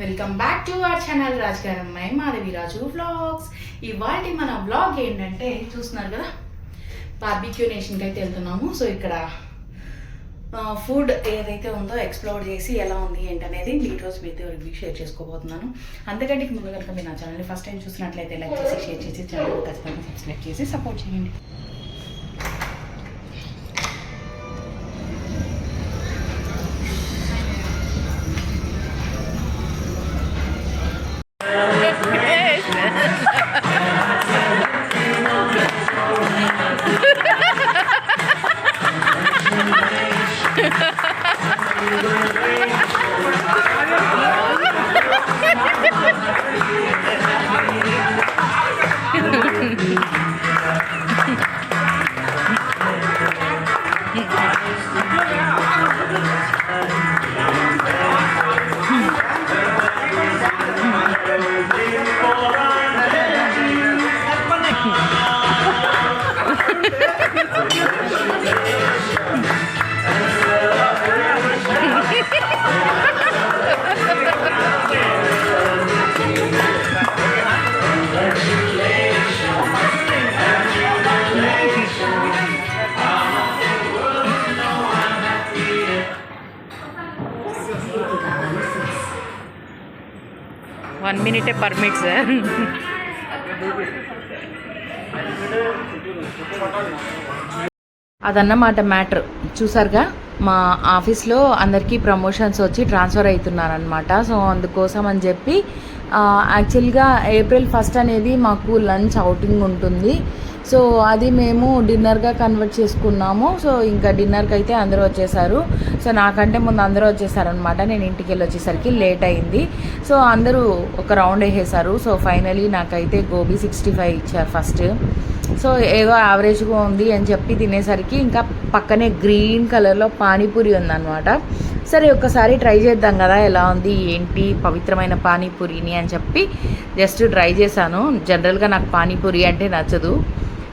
Welcome back to our channel రాజుగారు అమ్మాయి మాధవి రాజు vlogs ఇవాళ మన వ్లాగ్ ఏంటంటే చూస్తున్నారు కదా? బార్బిక్యూ నేషన్కి అయితే వెళ్తున్నాము. సో ఇక్కడ ఫుడ్ ఏదైతే ఉందో ఎక్స్ప్లోర్ చేసి ఎలా ఉంది ఏంటనేది ఈరోజు మీతో రివ్యూ షేర్ చేసుకోబోతున్నాను. అంతకంటే ముందు కనుక మీరు నా ఛానల్ని ఫస్ట్ టైం చూసినట్లయితే లైక్ చేసి షేర్ చేసి ఛానల్ ఖచ్చితంగా సబ్స్క్రైబ్ చేసి సపోర్ట్ చేయండి. వన్ అంటే పర్మిట్ సార్ అదన్నమాట మ్యాటర్. చూసారుగా మా ఆఫీస్లో అందరికీ ప్రమోషన్స్ వచ్చి ట్రాన్స్ఫర్ అవుతున్నారనమాట సో అందుకోసం అని చెప్పి యాక్చువల్గా ఏప్రిల్ ఫస్ట్ అనేది మాకు లంచ్ అవుటింగ్ ఉంటుంది. సో అది మేము డిన్నర్గా కన్వర్ట్ చేసుకున్నాము. సో ఇంకా డిన్నర్కి అయితే అందరూ వచ్చేసారు. సో నాకంటే ముందు అందరూ వచ్చేసారనమాట నేను ఇంటికి వెళ్ళి వచ్చేసరికి లేట్ అయింది. సో అందరూ ఒక రౌండ్ వేసేసారు. సో ఫైనలీ నాకైతే గోబీ సిక్స్టీ ఫైవ్ ఇచ్చారు ఫస్ట్. సో ఏదో యావరేజ్గా ఉంది అని చెప్పి తినేసరికి ఇంకా పక్కనే గ్రీన్ కలర్లో పానీపూరి ఉందన్నమాట. సరే ఒక్కసారి ట్రై చేద్దాం కదా ఎలా ఉంది ఏంటి పవిత్రమైన పానీపూరిని అని చెప్పి జస్ట్ ట్రై చేశాను. జనరల్గా నాకు పానీపూరి అంటే నచ్చదు.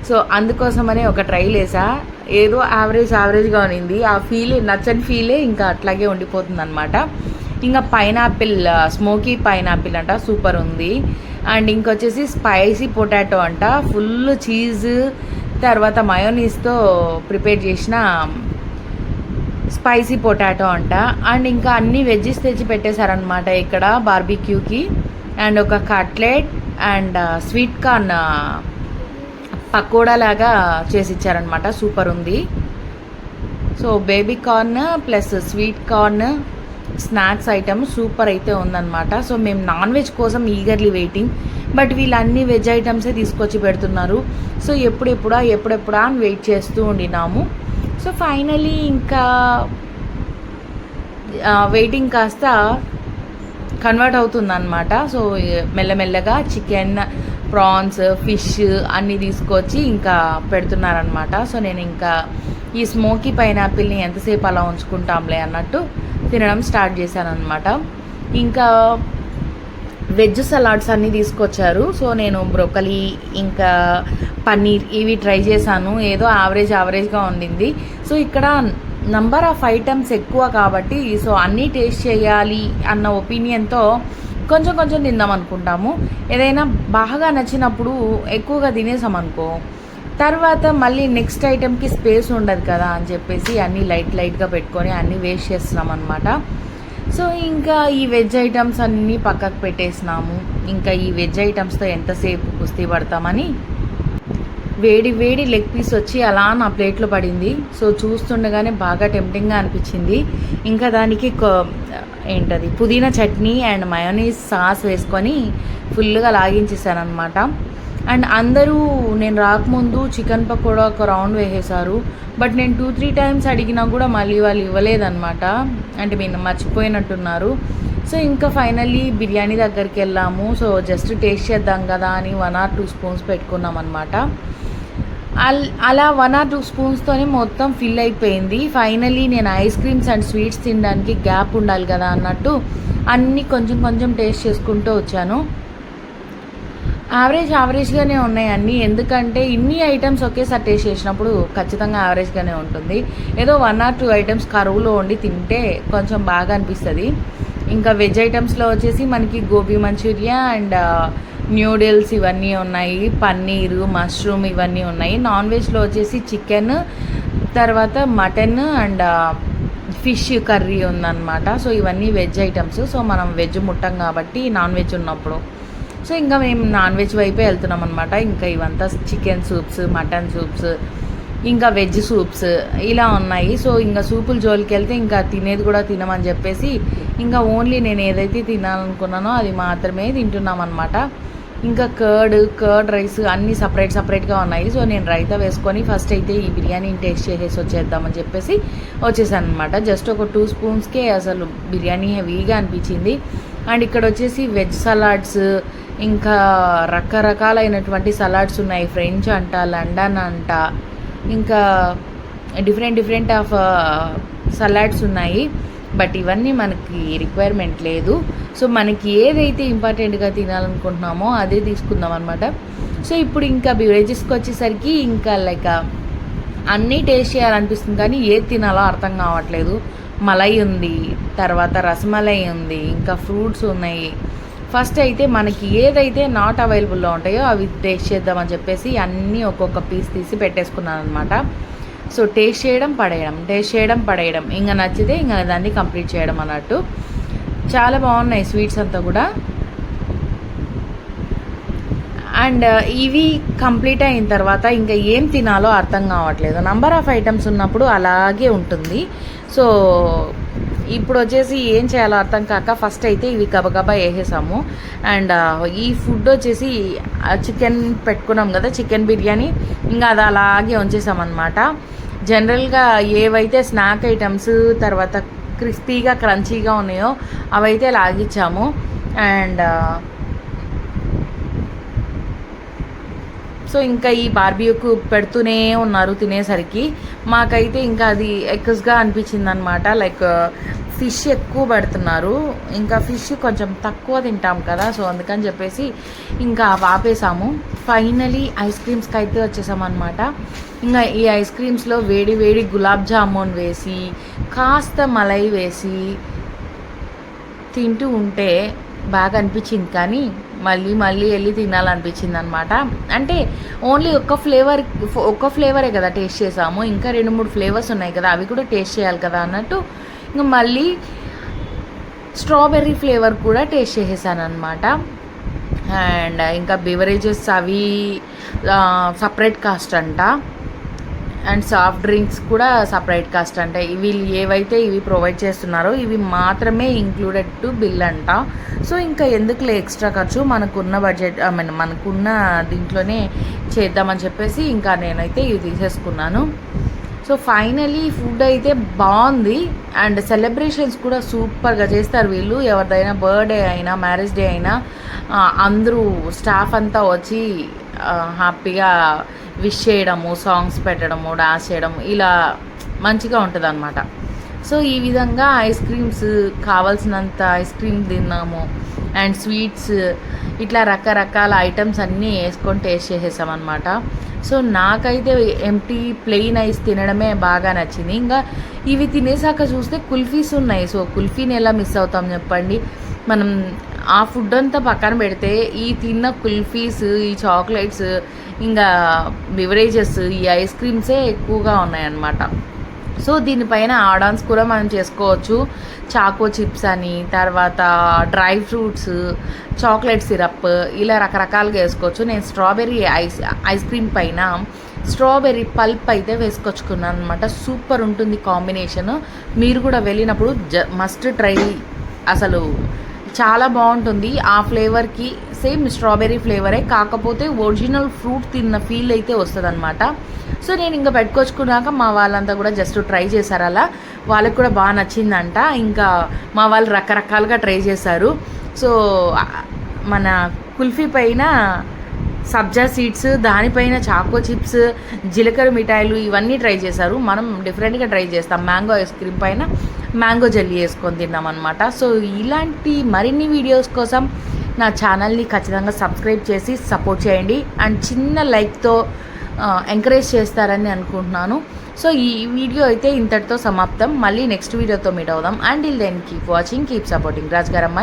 సో అందుకోసమనే ఒక ట్రై వేసా. ఏదో యావరేజ్ యావరేజ్గా ఉన్నింది. ఆ ఫీలే నచ్చని ఫీలే ఇంకా అట్లాగే ఉండిపోతుంది అనమాట ఇంకా పైనాపిల్ స్మోకీ పైనాపిల్ అంట సూపర్ ఉంది. అండ్ ఇంకొచ్చేసి స్పైసీ పొటాటో అంట. ఫుల్ చీజ్ తర్వాత మయోనీస్తో ప్రిపేర్ చేసిన స్పైసీ పొటాటో అంట. అండ్ ఇంకా అన్ని వెజ్జెస్ తెచ్చి పెట్టేశారనమాట ఇక్కడ బార్బిక్యూకి అండ్ ఒక cutlet and sweet corn pakoda లాగా చేసి ఇచ్చారనమాట సూపర్ ఉంది. So baby corn plus sweet corn snacks item super అయితే ఉందన్నమాట. సో మేము నాన్ వెజ్ కోసం ఈగర్లీ వెయిటింగ్ బట్ వీళ్ళు అన్ని వెజ్ ఐటమ్సే తీసుకొచ్చి పెడుతున్నారు. సో ఎప్పుడెప్పుడా ఎప్పుడెప్పుడా అని వెయిట్ చేస్తూ ఉండినాము. సో ఫైనలీ ఇంకా వెయిటింగ్ కాస్త కన్వర్ట్ అవుతుందన్నమాట. సో మెల్లమెల్లగా చికెన్ ప్రాన్స్ ఫిష్ అన్నీ తీసుకొచ్చి ఇంకా పెడుతున్నారనమాట సో నేను ఇంకా ఈ స్మోకీ పైనాపిల్ని ఎంతసేపు అలా ఉంచుకుంటాంలే అన్నట్టు తినడం స్టార్ట్ చేశాను అనమాట ఇంకా వెజ్ సలాడ్స్ అన్నీ తీసుకొచ్చారు. సో నేను బ్రొకలీ ఇంకా పన్నీర్ ఇవి ట్రై చేశాను. ఏదో యావరేజ్ యావరేజ్గా ఉండింది. సో ఇక్కడ నంబర్ ఆఫ్ ఐటమ్స్ ఎక్కువ కాబట్టి సో అన్నీ టేస్ట్ చేయాలి అన్న ఒపీనియన్తో కొంచెం కొంచెం తిందాం అనుకుంటాము. ఏదైనా బాగా నచ్చినప్పుడు ఎక్కువగా తినేసాం అనుకో తర్వాత మళ్ళీ నెక్స్ట్ ఐటెంకి స్పేస్ ఉండదు కదా అని చెప్పేసి అన్నీ లైట్ లైట్గా పెట్టుకొని అన్నీ వేస్ట్ చేస్తున్నాం అనమాట సో ఇంకా ఈ వెజ్ ఐటమ్స్ అన్నీ పక్కకు పెట్టేసినాము. ఇంకా ఈ వెజ్ ఐటమ్స్తో ఎంతసేపు కుస్తీ పడతామని వేడి వేడి లెగ్ పీస్ వచ్చి అలా నా ప్లేట్లో పడింది. సో చూస్తుండగానే బాగా టెంప్టింగ్గా అనిపించింది. ఇంకా దానికి ఏంటది? పుదీనా చట్నీ అండ్ మయోనీస్ సాస్ వేసుకొని ఫుల్గా లాగించేసాను అనమాట అండ్ అందరూ నేను రాకముందు చికెన్ పకోడా ఒక రౌండ్ వేసేసారు. బట్ నేను టూ త్రీ టైమ్స్ అడిగినా కూడా మళ్ళీ వాళ్ళు ఇవ్వలేదన్నమాట. అంటే మీరు మర్చిపోయినట్టున్నారు. సో ఇంకా ఫైనల్లీ బిర్యానీ దగ్గరికి వెళ్ళాము. సో జస్ట్ టేస్ట్ చేద్దాం కదా అని వన్ ఆర్ టూ స్పూన్స్ పెట్టుకున్నాం అనమాట అలా వన్ ఆర్ టూ స్పూన్స్తోనే మొత్తం ఫిల్ అయిపోయింది. ఫైనలీ నేను ఐస్ క్రీమ్స్ అండ్ స్వీట్స్ తినడానికి గ్యాప్ ఉండాలి కదా అన్నట్టు అన్నీ కొంచెం కొంచెం టేస్ట్ చేసుకుంటూ వచ్చాను. యావరేజ్ యావరేజ్గానే ఉన్నాయి అన్నీ. ఎందుకంటే ఇన్ని ఐటమ్స్ ఒకేసారి టేస్ట్ చేసినప్పుడు ఖచ్చితంగా యావరేజ్గానే ఉంటుంది. ఏదో వన్ ఆర్ టూ ఐటమ్స్ కరువులో వండి తింటే కొంచెం బాగా అనిపిస్తుంది. ఇంకా వెజ్ ఐటమ్స్లో వచ్చేసి మనకి గోబీ మంచూరియా అండ్ న్యూడిల్స్ ఇవన్నీ ఉన్నాయి పన్నీరు మష్రూమ్ ఇవన్నీ ఉన్నాయి. నాన్ వెజ్లో వచ్చేసి చికెన్ తర్వాత మటన్ అండ్ ఫిష్ కర్రీ ఉందన్నమాట. సో ఇవన్నీ వెజ్ ఐటమ్స్. సో మనం వెజ్ ముట్టం కాబట్టి నాన్ వెజ్ ఉన్నప్పుడు. సో ఇంకా మేము నాన్ వెజ్ వైపే వెళ్తున్నాం అనమాట ఇంకా ఇవంతా చికెన్ సూప్స్ మటన్ సూప్స్ ఇంకా వెజ్ సూప్స్ ఇలా ఉన్నాయి. సో ఇంకా సూపులు జోలికి వెళ్తే ఇంకా తినేది కూడా తినమని చెప్పేసి ఇంకా ఓన్లీ నేను ఏదైతే తినాలనుకున్నానో అది మాత్రమే తింటున్నాం అనమాట ఇంకా కర్డ్ కర్డ్ రైస్ అన్నీ సపరేట్ సపరేట్గా ఉన్నాయి. సో నేను రైతా వేసుకొని ఫస్ట్ అయితే ఈ బిర్యానీని టేస్ట్ చేసేసి వచ్చేద్దామని చెప్పేసి వచ్చేసాను అనమాట జస్ట్ ఒక టూ స్పూన్స్కే అసలు బిర్యానీ హెవీగా అనిపించింది. అండ్ ఇక్కడ వచ్చేసి వెజ్ సలాడ్స్ ఇంకా రకరకాలైనటువంటి సలాడ్స్ ఉన్నాయి. ఫ్రెంచ్ అంట లండన్ అంట ఇంకా డిఫరెంట్ డిఫరెంట్ ఆఫ్ సలాడ్స్ ఉన్నాయి. బట్ ఇవన్నీ మనకి రిక్వైర్మెంట్ లేదు. సో మనకి ఏదైతే ఇంపార్టెంట్గా తినాలనుకుంటున్నామో అదే తీసుకుందాం అనమాట సో ఇప్పుడు ఇంకా బివరేజెస్కి వచ్చేసరికి ఇంకా లైక్ అన్నీ టేస్ట్ చేయాలనిపిస్తుంది కానీ ఏది తినాలో అర్థం కావట్లేదు. మలై ఉంది తర్వాత రసమలై ఉంది ఇంకా ఫ్రూట్స్ ఉన్నాయి. ఫస్ట్ అయితే మనకి ఏదైతే నాట్ అవైలబుల్లో ఉంటాయో అవి టేస్ట్ చేద్దామని చెప్పేసి అన్నీ ఒక్కొక్క పీస్ తీసి పెట్టేసుకున్నాను అనమాట సో టేస్ట్ చేయడం పడేయడం. టేస్ట్ చేయడం పడేయడం. ఇంకా నచ్చితే ఇంకా దాన్ని కంప్లీట్ చేయడం అన్నట్టు. చాలా బాగున్నాయి స్వీట్స్ అంతా కూడా. అండ్ uh, ఇవి కంప్లీట్ అయిన తర్వాత ఇంకా ఏం తినాలో అర్థం కావట్లేదు. నంబర్ ఆఫ్ ఐటమ్స్ ఉన్నప్పుడు అలాగే ఉంటుంది. సో ఇప్పుడు వచ్చేసి ఏం చేయాలో అర్థం కాక ఫస్ట్ అయితే ఇవి గబగబా వేసేసాము అండ్ ఈ ఫుడ్ వచ్చేసి చికెన్ పెట్టుకున్నాం కదా చికెన్ బిర్యానీ. ఇంకా అది అలాగే ఉంచేసామన్నమాట. జనరల్గా ఏవైతే స్నాక్ ఐటమ్స్ తర్వాత క్రిస్పీగా క్రంచీగా ఉన్నాయో అవైతే లాగిచ్చాము. అండ్ సో ఇంకా ఈ బార్బీకు పెడుతూనే ఉన్నారు తినేసరికి. మాకైతే ఇంకా అది ఎక్కస్గా అనిపించింది అనమాట లైక్ ఫిష్ uh, ఎక్కువ పెడుతున్నారు. ఇంకా ఫిష్ కొంచెం తక్కువ తింటాం కదా సో అందుకని చెప్పేసి ఇంకా ఆపేసాము. ఫైనలీ ఐస్ క్రీమ్స్కి అయితే వచ్చేసామన్నమాట. ఇంకా ఈ ఐస్ క్రీమ్స్లో వేడి వేడి గులాబ్ జామున్ వేసి కాస్త మలై వేసి తింటూ ఉంటే బాగా అనిపించింది కానీ మళ్ళీ మళ్ళీ వెళ్ళి తినాలనిపించింది అనమాట అంటే ఓన్లీ ఒక్క ఫ్లేవర్ ఒక్క ఫ్లేవరే కదా టేస్ట్ చేసాము. ఇంకా రెండు మూడు ఫ్లేవర్స్ ఉన్నాయి కదా అవి కూడా టేస్ట్ చేయాలి కదా అన్నట్టు ఇంకా మళ్ళీ స్ట్రాబెర్రీ ఫ్లేవర్ కూడా టేస్ట్ చేసేసాను అనమాట అండ్ ఇంకా బివరేజెస్ అవి సపరేట్ కాస్ట్ అంట. అండ్ సాఫ్ట్ డ్రింక్స్ కూడా సపరేట్ కాస్ట్ అంటే. వీళ్ళు ఏవైతే ఇవి ప్రొవైడ్ చేస్తున్నారో ఇవి మాత్రమే ఇంక్లూడెడ్ టు బిల్ అంట. సో ఇంకా ఎందుకులే ఎక్స్ట్రా ఖర్చు? మనకున్న బడ్జెట్ ఐ మీన్ మనకున్న దీంట్లోనే చేద్దామని చెప్పేసి ఇంకా నేనైతే ఇవి తీసేసుకున్నాను. సో ఫైనలీ ఫుడ్ అయితే బాగుంది. అండ్ సెలబ్రేషన్స్ కూడా సూపర్గా చేస్తారు వీళ్ళు. ఎవరిదైనా బర్త్డే అయినా మ్యారేజ్ డే అయినా అందరూ స్టాఫ్ అంతా వచ్చి హ్యాపీగా విష్ చేయడము సాంగ్స్ పెట్టడము డాన్స్ చేయడము ఇలా మంచిగా ఉంటుంది అనమాట సో ఈ విధంగా ఐస్ క్రీమ్స్ కావాల్సినంత ఐస్ క్రీమ్ తిన్నాము. అండ్ స్వీట్స్ ఇట్లా రకరకాల ఐటమ్స్ అన్నీ వేసుకొని టేస్ట్ చేసేసామన్నమాట. సో నాకైతే ఎంటీ ప్లెయిన్ ఐస్ తినడమే బాగా నచ్చింది. ఇంకా ఇవి తినేసాక చూస్తే కుల్ఫీస్ ఉన్నాయి. సో కుల్ఫీని ఎలా మిస్ అవుతాం చెప్పండి? మనం ఆ ఫుడ్ అంతా పక్కన పెడితే ఈ తిన్న కుల్ఫీస్ ఈ చాక్లెట్స్ ఇంకా బివరేజెస్ ఈ ఐస్ క్రీమ్సే ఎక్కువగా ఉన్నాయన్నమాట. సో దీనిపైన ఆడాన్స్ కూడా మనం చేసుకోవచ్చు. చాకో చిప్స్ అని తర్వాత డ్రై ఫ్రూట్స్ చాక్లెట్ సిరప్ ఇలా రకరకాలుగా వేసుకోవచ్చు. నేను స్ట్రాబెర్రీ ఐస్ ఐస్ క్రీమ్ పైన స్ట్రాబెర్రీ పల్ప్ అయితే వేసుకొచ్చుకున్నాను అనమాట సూపర్ ఉంటుంది కాంబినేషన్. మీరు కూడా వెళ్ళినప్పుడు జ మస్ట్ ట్రై అసలు చాలా బాగుంటుంది. ఆ ఫ్లేవర్కి సేమ్ స్ట్రాబెర్రీ ఫ్లేవరే కాకపోతే ఒరిజినల్ ఫ్రూట్ తిన్న ఫీల్ అయితే వస్తుంది అనమాట సో నేను ఇంకా పెట్టుకొచ్చుకున్నాక మా వాళ్ళంతా కూడా జస్ట్ ట్రై చేశారు అలా. వాళ్ళకి కూడా బాగా నచ్చిందంట. ఇంకా మా వాళ్ళు రకరకాలుగా ట్రై చేశారు. సో మన కుల్ఫీ పైన సబ్జా సీడ్స్ దానిపైన చాకో చిప్స్ జీలకర్ర మిఠాయిలు ఇవన్నీ ట్రై చేశారు. మనం డిఫరెంట్గా ట్రై చేస్తాం. మ్యాంగో ఐస్ క్రీమ్ పైన మ్యాంగో జెల్లీ వేసుకొని తిన్నాం అనమాట సో ఇలాంటి మరిన్ని వీడియోస్ కోసం నా ఛానల్ని ఖచ్చితంగా సబ్స్క్రైబ్ చేసి సపోర్ట్ చేయండి. అండ్ చిన్న లైక్తో ఎంకరేజ్ చేస్తారని అనుకుంటున్నాను. సో ఈ వీడియో అయితే ఇంతటితో సమాప్తం. మళ్ళీ నెక్స్ట్ వీడియోతో మీట్ అవుదాం. And till then keep watching keep supporting రాజగారమ్మ